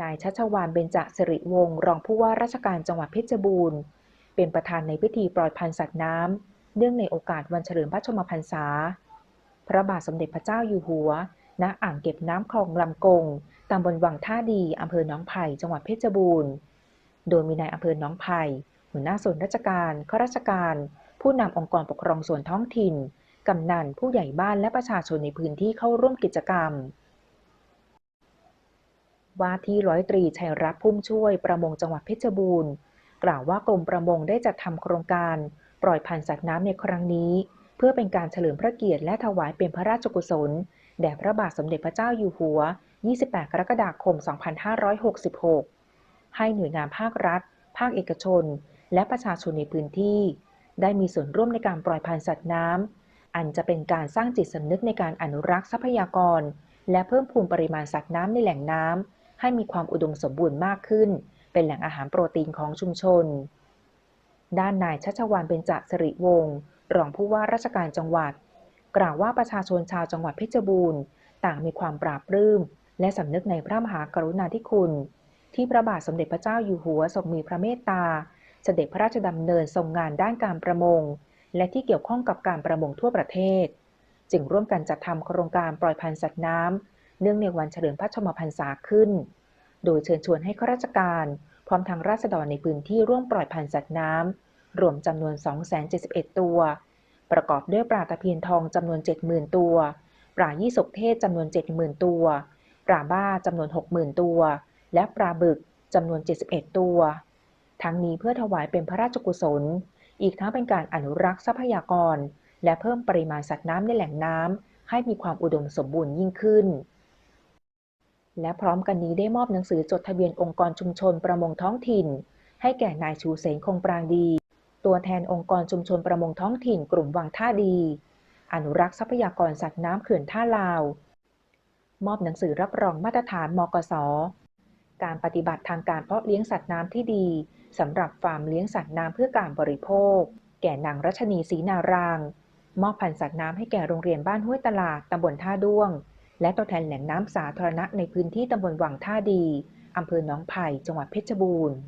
นายชัชวานเบญจสิริวงศ์รองผู้ว่าราชการจังหวัดเพชรบูรณ์ เป็นประธานในพิธีปล่อยพันธุ์สัตว์น้ำ เนื่องในโอกาสวันเฉลิมพระชนมพรรษา พระบาทสมเด็จพระเจ้าอยู่หัว ณ อ่างเก็บน้ำคลองลำกง ตำบลวังท่าดีอำเภอหนองไผ่ จังหวัดเพชรบูรณ์ โดยมีนายอำเภอหนองไผ่ หัวหน้าส่วนราชการ ข้าราชการ ผู้นำองค์กรปกครองส่วนท้องถิ่น กำนัน ผู้ใหญ่บ้าน และประชาชนในพื้นที่เข้าร่วมกิจกรรม ว่าที่ร้อยตรีชัยรัตน์พุ่มช่วยประมงจังหวัดเพชรบูรณ์ กล่าวว่ากรมประมงได้จัดทำโครงการปล่อยพันธุ์สัตว์น้ำในครั้งนี้ เพื่อเป็นการเฉลิมพระเกียรติและถวายเป็นพระราชกุศล แด่พระบาทสมเด็จพระเจ้าอยู่หัว 28 กรกฎาคม 2566 ให้หน่วยงานภาครัฐ ภาคเอกชน และประชาชนในพื้นที่ ได้มีส่วนร่วมในการปล่อยพันธุ์สัตว์น้ำอันจะเป็นการสร้างจิตสำนึกในการอนุรักษ์ทรัพยากร และเพิ่มพูนปริมาณสัตว์น้ำในแหล่งน้ำ ให้มีความอุดมสมบูรณ์มากขึ้น เป็นแหล่งอาหารโปรตีนของชุมชน ด้านนายชัชวานเบญจสิริวงศ์รองผู้ว่าราชการจังหวัด กล่าวว่าประชาชนชาวจังหวัดเพชรบูรณ์ ต่างมีความปราบปลื้มและสำนึกในพระมหากรุณาธิคุณ ที่พระบาทสมเด็จพระเจ้าอยู่หัวทรงมีพระเมตตา เสด็จพระราชดำเนินทรงงานด้านการประมง และที่เกี่ยวข้องกับการประมงทั่วประเทศ จึงร่วมกันจัดทำโครงการปล่อยพันธุ์สัตว์น้ำ เนื่องในวันเฉลิมพระชมพรรษาขึ้น โดยเชิญชวนให้ข้าราชการ พร้อมทางราษฎรในพื้นที่ร่วมปล่อยพันธุ์สัตว์น้ำ รวมจำนวน 271 ตัว ประกอบด้วยปลาตะเพียนทองจำนวน 70,000 ตัว ปลายี่สกเทศจำนวน 70,000 ตัว ปลาบ้าจำนวน 60,000 ตัว และปลาบึกจำนวน 71 ตัว ทั้งนี้เพื่อถวายเป็นพระราชกุศล อีกทั้งเป็นการอนุรักษ์ทรัพยากร และเพิ่มปริมาณสัตว์น้ำในแหล่งน้ำให้มีความอุดมสมบูรณ์ยิ่งขึ้น และพร้อมกันนี้ได้มอบหนังสือจดทะเบียนองค์กรชุมชนประมงท้องถิ่น ให้แก่นายชูเสงคงปรางดี ตัวแทนองค์กรชุมชนประมงท้องถิ่นกลุ่มวังท่าดี อนุรักษ์ทรัพยากรสัตว์น้ำเขื่อนท่าลาว มอบหนังสือรับรองมาตรฐานมกส การปฏิบัติทางการเพาะเลี้ยงสัตว์น้ำที่ดีสำหรับฟาร์มเลี้ยงสัตว์น้ำเพื่อการบริโภค แก่นางรัชนีศรีนาราง มอบพันธุ์สัตว์น้ำให้แก่โรงเรียนบ้านห้วยตลาดตำบลท่าด้วง และตัวแทนแหล่งน้ำสาธารณะในพื้นที่ตำบลวังท่าดีอำเภอหนองไผ่จังหวัดเพชรบูรณ์